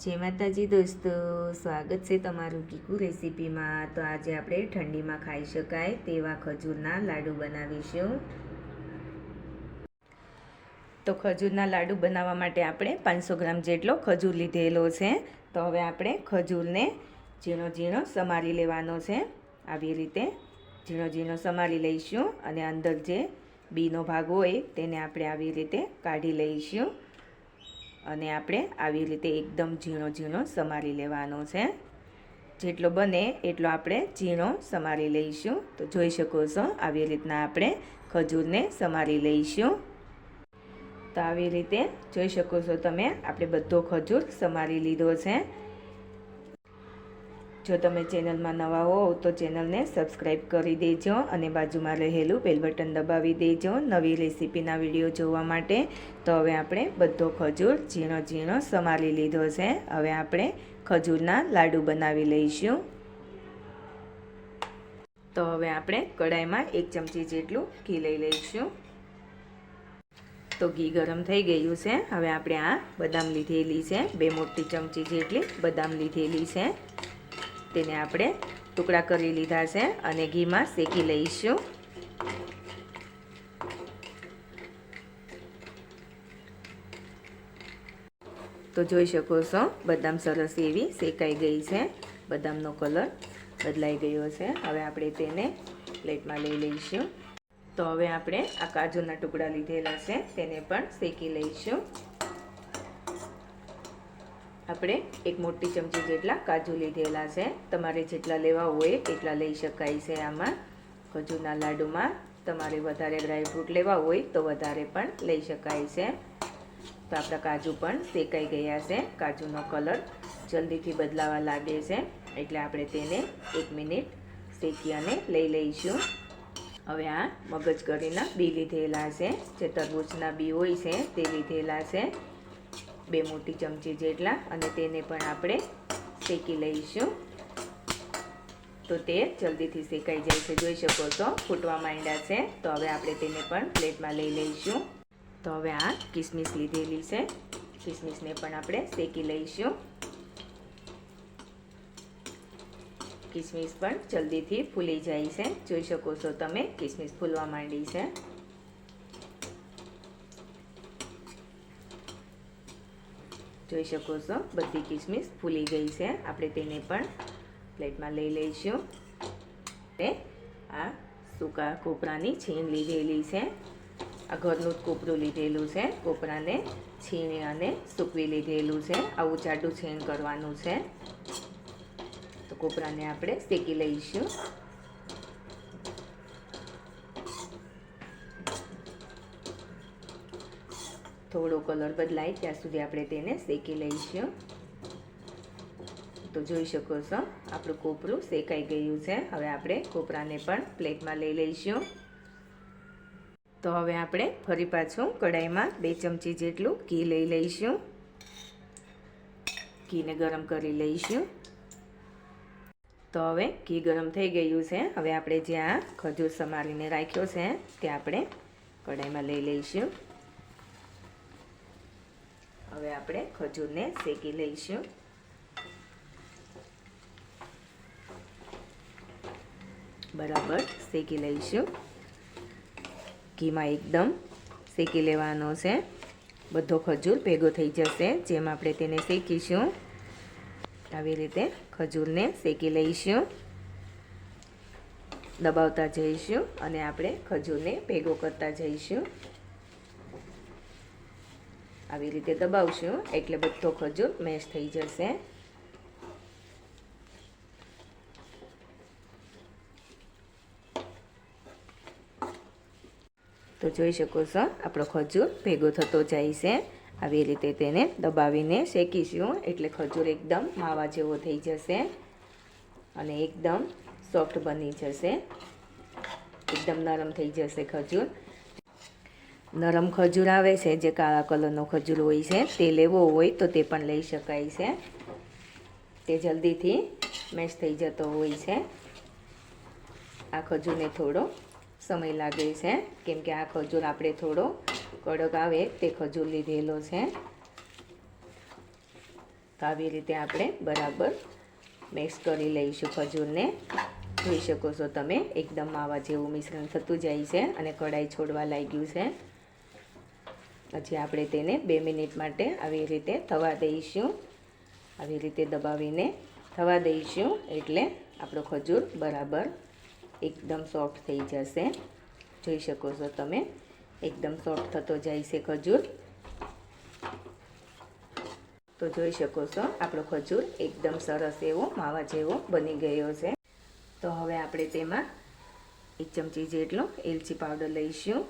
જય માતાજી દોસ્તો, સ્વાગત છે તમારું કીકુ રેસીપીમાં. તો આજે આપણે ઠંડીમાં ખાઈ શકાય તેવા ખજૂરના લાડુ બનાવીશું. તો ખજૂરના લાડુ બનાવવા માટે આપણે પાંચસો ગ્રામ જેટલો ખજૂર લીધેલો છે. તો હવે આપણે ખજૂરને ઝીણો ઝીણો સમારી લેવાનો છે. આવી રીતે ઝીણો ઝીણો સમારી લઈશું અને અંદર જે બીનો ભાગ હોય તેને આપણે આવી રીતે કાઢી લઈશું. અને આપણે આવી રીતે એકદમ ઝીણો ઝીણો સમારી લેવાનો છે. જેટલો બને એટલો આપણે ઝીણો સમારી લઈશું. તો જોઈ શકો છો, આવી રીતના આપણે ખજૂરને સમારી લઈશું. તો આવી રીતે જોઈ શકો છો તમે, આપણે બધો ખજૂર સમારી લીધો છે. જો તમે ચેનલમાં નવા હો તો ચેનલને સબસ્ક્રાઈબ કરી દેજો અને બાજુમાં રહેલું બેલ બટન દબાવી દેજો નવી રેસીપીના વીડિયો જોવા માટે. તો હવે આપણે બધો ખજૂર ઝીણો ઝીણો સમારી લીધો છે. હવે આપણે ખજૂરના લાડુ બનાવી લઈશું. તો હવે આપણે કડાઈમાં એક ચમચી જેટલું ઘી લઈ લઈશું. તો ઘી ગરમ થઈ ગયું છે. હવે આપણે આ બદામ લીધેલી છે. બે મોટી ચમચી જેટલી બદામ લીધેલી છે. તેને આપણે ટુકડા કરી લીધા છે અને ઘીમાં શેકી લઈશું. તો જોઈ શકો છો, બદામ સરસ એવી શેકાઈ ગઈ છે. બદામનો કલર બદલાઈ ગયો છે. હવે આપણે તેને પ્લેટમાં લઈ લઈશું. તો હવે આપણે આ કાજુના ટુકડા લીધેલા છે, તેને પણ શેકી લઈશું. આપણે એક મોટી ચમચી જેટલા કાજુ લીધેલા છે. તમારે જેટલા લેવા હોય એટલા લઈ શકાય છે આમાં. ખજૂરના લાડુમાં તમારે વધારે ડ્રાયફ્રૂટ લેવા હોય તો વધારે પણ લઈ શકાય છે. તો આપણા કાજુ પણ શેકાઈ ગયા છે. કાજુનો કલર જલ્દીથી બદલાવા લાગે છે. એટલે આપણે તેને એક મિનિટ શેકી અને લઈ લઈશું. હવે આ મગજ કરીના બી લીધેલા છે. જે તરબૂચના બી હોય છે તે લીધેલા છે. બે મોટી ચમચી જેટલા અને તેને પણ આપણે શેકી લઈશું. તો તે જલ્દીથી શેકાઈ જાય છે, જોઈ શકો છો, ફૂટવા માંડ્યા છે. તો હવે આપણે તેને પણ પ્લેટમાં લઈ લઈશું. તો હવે આ કિસમિસ લીધેલી છે. કિસમિસને પણ આપણે શેકી લઈશું. કિસમિસ પણ જલ્દીથી ફૂલી જાય છે. જોઈ શકો છો તમે, કિસમિસ ફૂલવા માંડી છે. જોઈ શકો છો. બધી કિસમિસ ફૂલી ગઈ છે. આપણે તેને પણ પ્લેટમાં લઈ લઈશું. અને આ સૂકા કોપરાની છીણ લીધેલી છે. આ ઘરનું જ કોપરું લીધેલું છે. કોપરાને છીણી અને સૂકવી લીધેલું છે. આવું જાડું છીણ કરવાનું છે. તો કોપરાને આપણે શેકી લઈશું. થોડો કલર બદલાય, ત્યાં સુધી આપણે તેને શેકી લઈશું. તો જોઈ શકો છો, આપણું કોપરું શેકાઈ ગયું છે. હવે આપણે કોપરાને પણ પ્લેટમાં લઈ લઈશું. તો હવે આપણે ફરી પાછું કડાઈમાં બે ચમચી જેટલું ઘી લઈ લઈશું. ઘીને ગરમ કરી લઈશું. તો હવે ઘી ગરમ થઈ ગયું છે. હવે આપણે જ્યાં ખજૂર સમારીને રાખ્યો છે તે આપણે કઢાઈમાં લઈ લઈશું. હવે આપણે ખજૂરને શેકી લઈશું. બરાબર, શેકી લઈશું. ઘીમાં એકદમ શેકી લેવાનો છે. બધો ખજૂર ભેગો થઈ જશે, જેમ આપણે તેને શેકીશું. આવી રીતે ખજૂરને શેકી લઈશું. દબાવતા જઈશું અને આપણે ખજૂરને ભેગો કરતા જઈશું. આવી રીતે દબાવશું, એટલે બધો ખજૂર મેશ થઈ જશે. તો જોઈ શકો છો, આપણો ખજૂર ભેગો થતો જાય છે. આવી રીતે તેને દબાવીને શેકીશું, એટલે ખજૂર એકદમ માવા જેવો થઈ જશે અને એકદમ સોફ્ટ બની જશે. એકદમ નરમ થઈ જશે ખજૂર. નરમ ખજૂર આવે છે, જે કાળા કલરનો ખજૂર હોય છે, તે લેવો હોય તો તે પણ લઈ શકાય છે. તે જલ્દીથી મેશ થઈ જતો હોય છે. આ ખજૂરને થોડો સમય લાગે છે, કેમ કે આ ખજૂર આપણે થોડો કડક આવે તે ખજૂર લીધેલો છે. તો આવી રીતે આપણે બરાબર મિક્સ કરી લઈશું ખજૂરને. જોઈ શકો છો તમે, એકદમ માવા જેવું મિશ્રણ થતું જાય છે અને કઢાઈ છોડવા લાગ્યું છે. પછી આપણે તેને બે મિનિટ માટે આવી રીતે થવા દઈશું. આવી રીતે દબાવીને થવા દઈશું એટલે આપણો ખજૂર બરાબર એકદમ સોફ્ટ થઈ જશે. જોઈ શકો છો તમે? એકદમ સોફ્ટ થતો જાય છે ખજૂર. તો જોઈ શકો છો આપણો ખજૂર એકદમ સરસ એવો માવા જેવો બની ગયો છે. તો હવે આપણે તેમાં એક ચમચી જેટલો એલચી પાવડર લઈશું.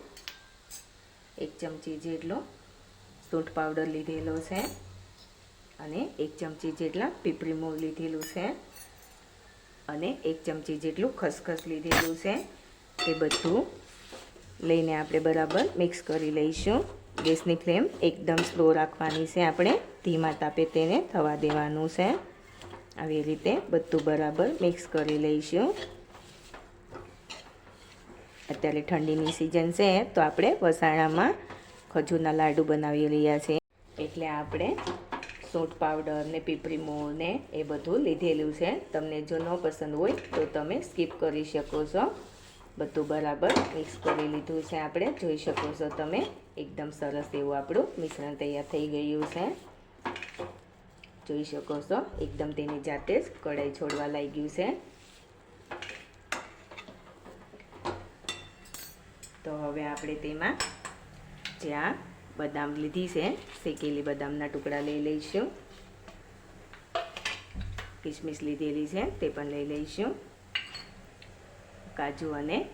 એક ચમચી જેટલો સૂંઠ પાવડર લીધેલો છે અને એક ચમચી જેટલા પીપરી મૂળ લીધેલું છે અને એક ચમચી જેટલું ખસખસ લીધેલું છે. તે બધું લઈને આપણે બરાબર મિક્સ કરી લઈશું. ગેસની ફ્લેમ એકદમ સ્લો રાખવાની છે. આપણે ધીમા તાપે તેને થવા દેવાનું છે. આવી રીતે બધું બરાબર મિક્સ કરી લઈશું. અત્યારે ઠંડીની સિઝન છે, તો આપણે વસાણામાં ખજૂરના લાડુ બનાવી રહ્યા છે. એટલે આપણે સૂંઠ પાવડર ને પીપરી મૂળ ને એ બધું લીધેલું છે. તમને જો ન પસંદ હોય, તો તમે સ્કીપ કરી શકો છો. બધું બરાબર મિક્સ કરી લીધું છે આપણે. જોઈ શકો છો તમે, એકદમ સરસ એવું આપણું મિશ્રણ તૈયાર થઈ ગયું છે. જોઈ શકો છો, એકદમ તેની જાતે જ કઢાઈ છોડવા લાગ્યું છે. તો હવે આપણે તેમાં જે આ બદામ લીધી છે. શેકેલી બદામના ટુકડા લઈ લઈશું. કિસમિસ લીધેલી છે, તે પણ લઈ લઈશું. કાજુ અને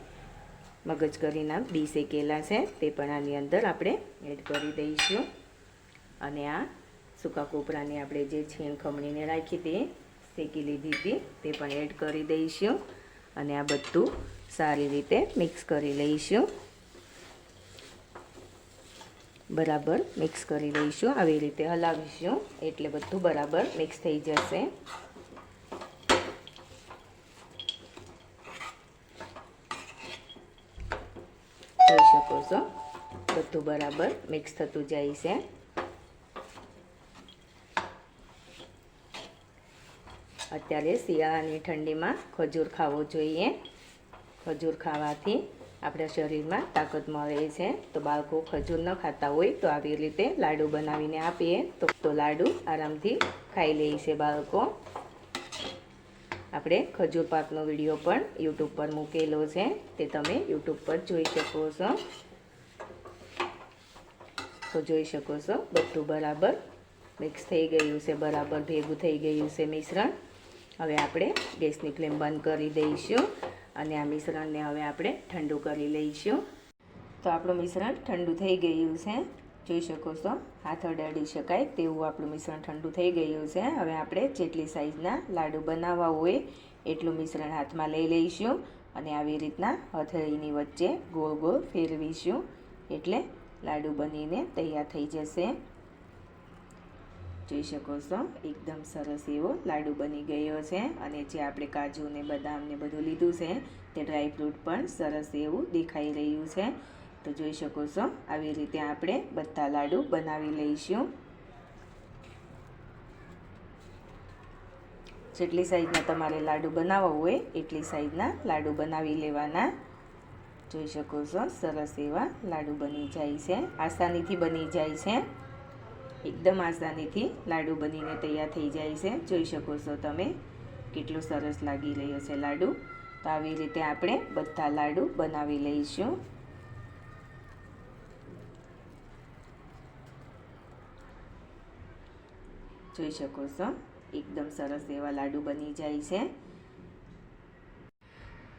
મગજ કરીના બી શેકેલા છે, તે પણ આની અંદર આપણે એડ કરી દઈશું. અને આ સૂકા કોપરાની આપણે જે છીણ ખમણીને રાખી હતી, શેકી લીધી હતી, તે પણ એડ કરી દઈશું. અને આ બધું સારી રીતે મિક્સ કરી લઈશું. બરાબર મિક્સ કરી લઈશું. આવી રીતે હલાવીશું, એટલે બધું બરાબર મિક્સ થઈ જશે. જોઈ શકો છો? બધું બરાબર મિક્સ થતું જાય છે. અત્યારે શિયાળાની ઠંડીમાં ખજૂર ખાવો જોઈએ. ખજૂર ખાવાથી આપણા શરીરમાં તાકાત મળે છે. તો બાળકો ખજૂર ન ખાતા હોય તો આવી રીતે લાડુ બનાવીને આપીએ. તો તો લાડુ આરામથી ખાઈ લે છે બાળકો. આપણે ખજૂર પાકનો વીડિયો પણ યુટ્યુબ પર મૂકેલો છે. તે તમે યુટ્યુબ પર જોઈ શકો છો. તો જોઈ શકો છો, બધું બરાબર મિક્સ થઈ ગયું છે, બરાબર ભેગું થઈ ગયું છે મિશ્રણ. હવે આપણે ગેસની ફ્લેમ બંધ કરી દઈશું. અને આ મિશ્રણને હવે આપણે ઠંડુ કરી લઈશું. તો આપણું મિશ્રણ ઠંડુ થઈ ગયું છે. જોઈ શકો છો, હાથ અડાડી શકાય તેવું આપણું મિશ્રણ ઠંડુ થઈ ગયું છે. હવે આપણે જેટલી સાઇઝના લાડુ બનાવવા હોય એટલું મિશ્રણ હાથમાં લઈ લઈશું અને આવી રીતના હથેળીની વચ્ચે ગોળ ગોળ ફેરવીશું. એટલે લાડુ બનીને તૈયાર થઈ જશે. જોઈ શકો છો. એકદમ સરસ એવો લાડુ બની ગયો છે અને જે આપણે કાજુ ને બદામ ને બધું લીધું છે, તે ડ્રાયફ્રૂટ પણ સરસ એવું દેખાઈ રહ્યું છે. તો જોઈ શકો છો, આવી રીતે આપણે બધા લાડુ બનાવી લઈશું. જેટલી સાઈઝના તમારે લાડુ બનાવવા હોય, એટલી સાઈઝના લાડુ બનાવી લેવાના. જોઈ શકો છો, સરસ એવા લાડુ બની જાય છે, આસાનીથી બની જાય છે. એકદમ આસાનીથી લાડુ બનીને તૈયાર થઈ જાય છે. જોઈ શકો છો તમે કેટલું સરસ લાગી રહ્યો છે લાડુ. તો આવી રીતે આપણે બધા લાડુ બનાવી લઈશું. જોઈ શકો છો, એકદમ સરસ એવા લાડુ બની જાય છે.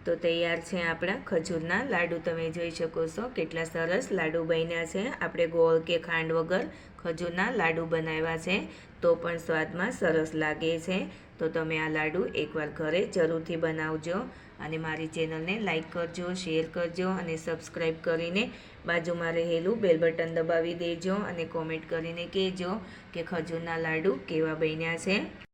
તો તૈયાર છે આપણા ખજૂરના. લાડુ તમે જોઈ શકો છો, કેટલા સરસ લાડુ બન્યા છે. આપણે ગોળ કે ખાંડ વગર ખજૂરના લાડુ બનાવ્યા છે, તો પણ સ્વાદમાં સરસ લાગે છે. તો તમે આ લાડુ એકવાર ઘરે જરૂરથી બનાવજો અને મારી ચેનલને લાઈક કરજો, શેર કરજો અને સબસ્ક્રાઈબ કરીને બાજુમાં રહેલું બેલ બટન દબાવી દેજો અને કોમેન્ટ કરીને કહેજો કે ખજૂરના લાડુ કેવા બન્યા છે.